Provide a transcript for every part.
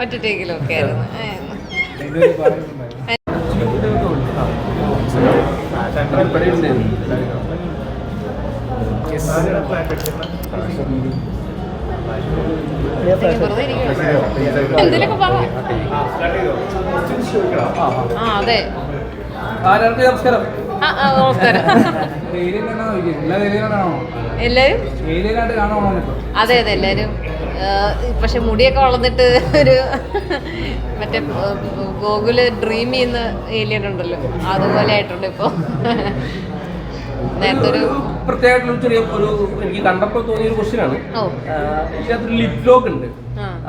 ഒറ്റ ടേക്കിലൊക്കെ ആയിരുന്നു പറ ആ അതെ ആരാർക്ക് നമസ്കാരം നമസ്കാരം അതെ അതെ പക്ഷെ മുടിയൊക്കെ വളർന്നിട്ട് ഒരു മറ്റേ ഗോകുൽ ഡ്രീം ചെയ്യുന്ന ഏലിയൻ ഉണ്ടല്ലോ. അതുപോലെ ആയിട്ടുണ്ട് ഇപ്പൊ. നേരത്തെ ഒരു പ്രത്യേകമായിട്ടുള്ള ചെറിയ ഒരു എനിക്ക് കണ്ടപ്പോൾ തോന്നിയ ഒരു ക്വസ്റ്റ്യൻ ആണ്. ഇതിനകത്തൊരു ലിപ് ലോക്ക് ഉണ്ട്.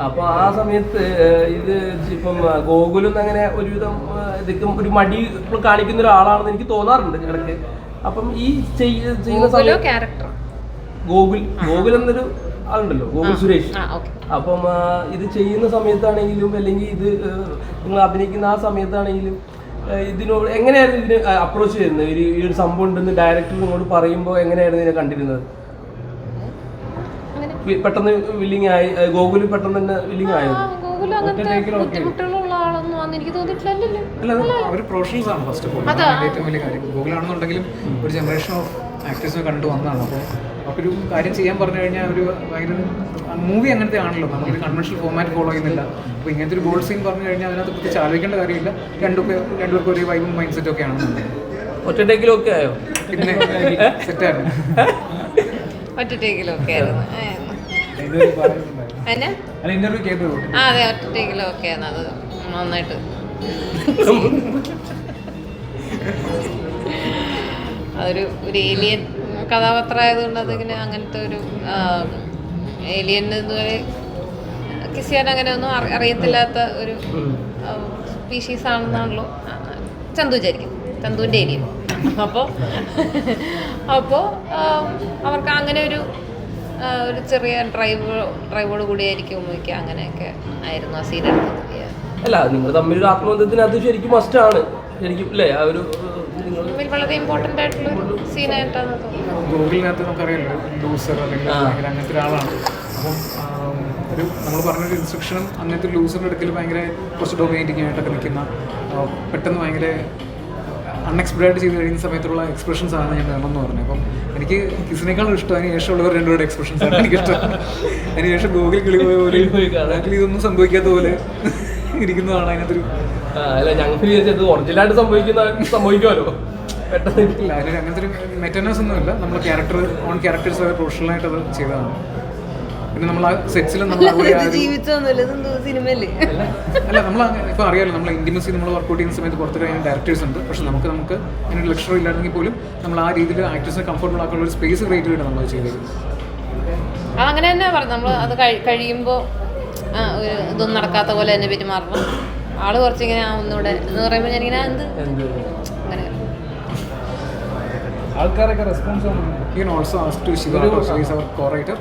അപ്പൊ ആ സമയത്ത് ഇത് ഇപ്പം ഗോകുലും അങ്ങനെ ഒരുവിധം ഇതൊക്കെ ഒരു മടി കാണിക്കുന്ന ഒരാളാണെന്ന് എനിക്ക് തോന്നാറുണ്ട് ഇടയ്ക്ക്. അപ്പം ഈ ചെയ്യുന്ന സമയത്ത് ഗോകുൽ ഗോകുൽ എന്നൊരു ആളുണ്ടല്ലോ ഗോകുൽ സുരേഷ്. അപ്പം ഇത് ചെയ്യുന്ന സമയത്താണെങ്കിലും അല്ലെങ്കിൽ ഇത് നിങ്ങൾ അഭിനയിക്കുന്ന ആ സമയത്താണെങ്കിലും ഇതിനോട് എങ്ങനെയായിരുന്നു ഇതിന് അപ്രോച്ച് ചെയ്യുന്നത്? ഒരു ഈ ഒരു സംഭവം ഉണ്ടെന്ന് ഡയറക്ടർ നിങ്ങളോട് പറയുമ്പോൾ എങ്ങനെയായിരുന്നു ഇതിനെ കണ്ടിരുന്നത്? പെട്ടെന്ന് വില്ലിങ് ആയി ആ, പെട്ടെന്ന് തന്നെ വില്ലിങ് ആയത് അങ്ങനത്തെ ആളൊന്നും വന്ന് എനിക്ക് തോന്നിയിട്ടില്ലല്ലോ. അല്ല അവർ പ്രൊഫഷണൽസ് ആണ് ഫസ്റ്റ് ഓഫ് ഓൾ ഏറ്റവും വലിയ കാര്യം. ഗൂഗിൾ ആണെന്നുണ്ടെങ്കിലും ഒരു ജനറേഷൻ ഓഫ് ആക്ടേഴ്സിനെ കണ്ടു വന്നതാണ്. അപ്പോൾ അവർക്കൊരു കാര്യം ചെയ്യാൻ പറഞ്ഞു കഴിഞ്ഞാൽ ഒരു ഭയങ്കര മൂവി അങ്ങനത്തെ ആണല്ലോ. നമ്മളൊരു കൺവെൻഷണൽ ഫോർമാറ്റ് ഫോളോ ചെയ്യുന്നില്ല. അപ്പോൾ ഇങ്ങനത്തെ ഒരു ഗോൾ സീൻ പറഞ്ഞു കഴിഞ്ഞാൽ അതിനകത്ത് പ്രത്യേകിച്ച് ആലോചിക്കേണ്ട കാര്യമില്ല. രണ്ടുപേർ രണ്ടുപേർക്കും ഒരേ വൈബും മൈൻഡ് സെറ്റും ഒക്കെ ആണെന്നുണ്ടെങ്കിൽ ഒറ്റ ഒക്കെ ആയോ? പിന്നെ സെറ്റായിരുന്നു ഒറ്റ ടേക്കിലൊക്കെ ആയിരുന്നു. ഇന്റർവ്യൂ കേട്ടു. ആ അതെ ഒറ്റ ഒക്കെ ആയിരുന്നു. അത് നന്നായിട്ട്. അതൊരു ഒരു ഏലിയൻ കഥാപാത്രം ആയതുകൊണ്ട് അതിങ്ങനെ അങ്ങനത്തെ ഒരു ഏലിയൻ ഇതുവരെ കിസ് അങ്ങനെ ഒന്നും അറി- അറിയത്തില്ലാത്ത ഒരു സ്പീഷീസ് ആണെന്നാണല്ലോ. ചന്തു വിചാരിക്കും. ചന്തുവിന്റെ ഏലിയൻ അപ്പോൾ അപ്പോൾ അവർക്ക് അങ്ങനെ ഒരു ഒരു ചെറിയ ഡ്രൈവ് ഡ്രൈവോട് കൂടിയായിരിക്കും ഉപയോഗിക്കുക അങ്ങനെയൊക്കെ ആയിരുന്നു ആ സീൻ എടുത്തത് അല്ല നിങ്ങൾ തമ്മിൽ ആത്മബന്ധത്തിന് അത് ശരിക്കും മസ്റ്റാണ് ശരിക്കും അല്ലേ ആ ഒരു വളരെ ഇമ്പോർട്ടന്റ് ആയിട്ടുള്ള ഒരു സീനായിട്ടാണ് തോന്നുന്നത്. ഗൂഗിളിനകത്ത് നമുക്കറിയാലോ ലൂസർ അല്ലെങ്കിൽ അങ്ങനത്തെ ഒരാളാണ്. അപ്പം ഒരു നമ്മൾ പറഞ്ഞൊരു ഇൻസ്ട്രക്ഷനും അങ്ങനത്തെ ലൂസറിന്റെ അടുക്കൽ ഭയങ്കര കുറച്ച് ഡൊമിനേറ്റിംഗ് ആയിട്ടൊക്കെ നിൽക്കുന്ന പെട്ടെന്ന് ഭയങ്കര അൺഎക്സ്പെക്റ്റഡ് ആയിട്ട് ചെയ്ത് കഴിയുന്ന സമയത്തുള്ള എക്സ്പ്രഷൻസ് ആണ് ഞാൻ വേണമെന്ന് പറഞ്ഞു അപ്പം എനിക്ക് കിസിനേക്കാളും ഇഷ്ടം അതിന് ശേഷമുള്ളവർ രണ്ടുപേരുടെ എക്സ്പ്രഷൻസ് ആണ് എനിക്ക് ഇഷ്ടം അതിന് ശേഷം ഗൂഗിൾ കിളി പോയ പോലെ അല്ലെങ്കിൽ ഇതൊന്നും സംഭവിക്കാത്ത പോലെ ഇരിക്കുന്നതാണ് അതിനകത്തൊരു അല്ല ഞങ്ങൾക്ക് വിചാരിച്ചത് ഒറിജിനലായിട്ട് സംഭവിക്കുന്ന സംഭവിക്കുമല്ലോ പെട്ടെന്ന് ഇല്ല അതിന് അങ്ങനത്തെ ഒരു മെറ്റനസ് ഒന്നുമില്ല നമ്മൾ ക്യാരക്ടർ ഓൺ ക്യാരക്ടേഴ്സ് പ്രൊഫഷണലായിട്ട് അത് ചെയ്തതാണ്. പിന്നെ നമ്മൾ ആ സെറ്റ്സിൽ നമ്മൾ ഒരു- അല്ല നമ്മൾ ഇപ്പോൾ അറിയാലോ നമ്മൾ ഇന്റിമസി നമ്മൾ വർക്ക്ഔട്ട് ചെയ്യുന്ന സമയത്ത് പുറത്ത് കഴിയുന്ന ഡയറക്ടേഴ്സ് ഉണ്ട്. പക്ഷെ നമുക്ക് നമുക്ക് അതിനൊരു ലക്ഷറി ഇല്ലായിരുന്നെങ്കിൽ പോലും നമ്മൾ ആ രീതിയിൽ ആക്ടേഴ്സിനെ കംഫർട്ടബിൾ ആക്കാനുള്ള ഒരു സ്പേസ് ക്രിയേറ്റ് ചെയ്തിട്ട് നമ്മൾ ചെയ്തത്. അങ്ങനെ തന്നെ പറഞ്ഞു നമ്മൾ അത് കഴിയുമ്പോൾ ഇതൊന്നും നടക്കാത്ത പോലെ തന്നെ പെരുമാറണം. ആൾ കുറച്ചിങ്ങനെ ആ ഒന്നുകൂടെ എന്ന് പറയുമ്പോൾ ഞാനിങ്ങനെ എന്ത്? അങ്ങനെ. ആൾക്കാരൊക്കെ റെസ്പോൺസ് ആണ് you also as to Shiva is our co-writer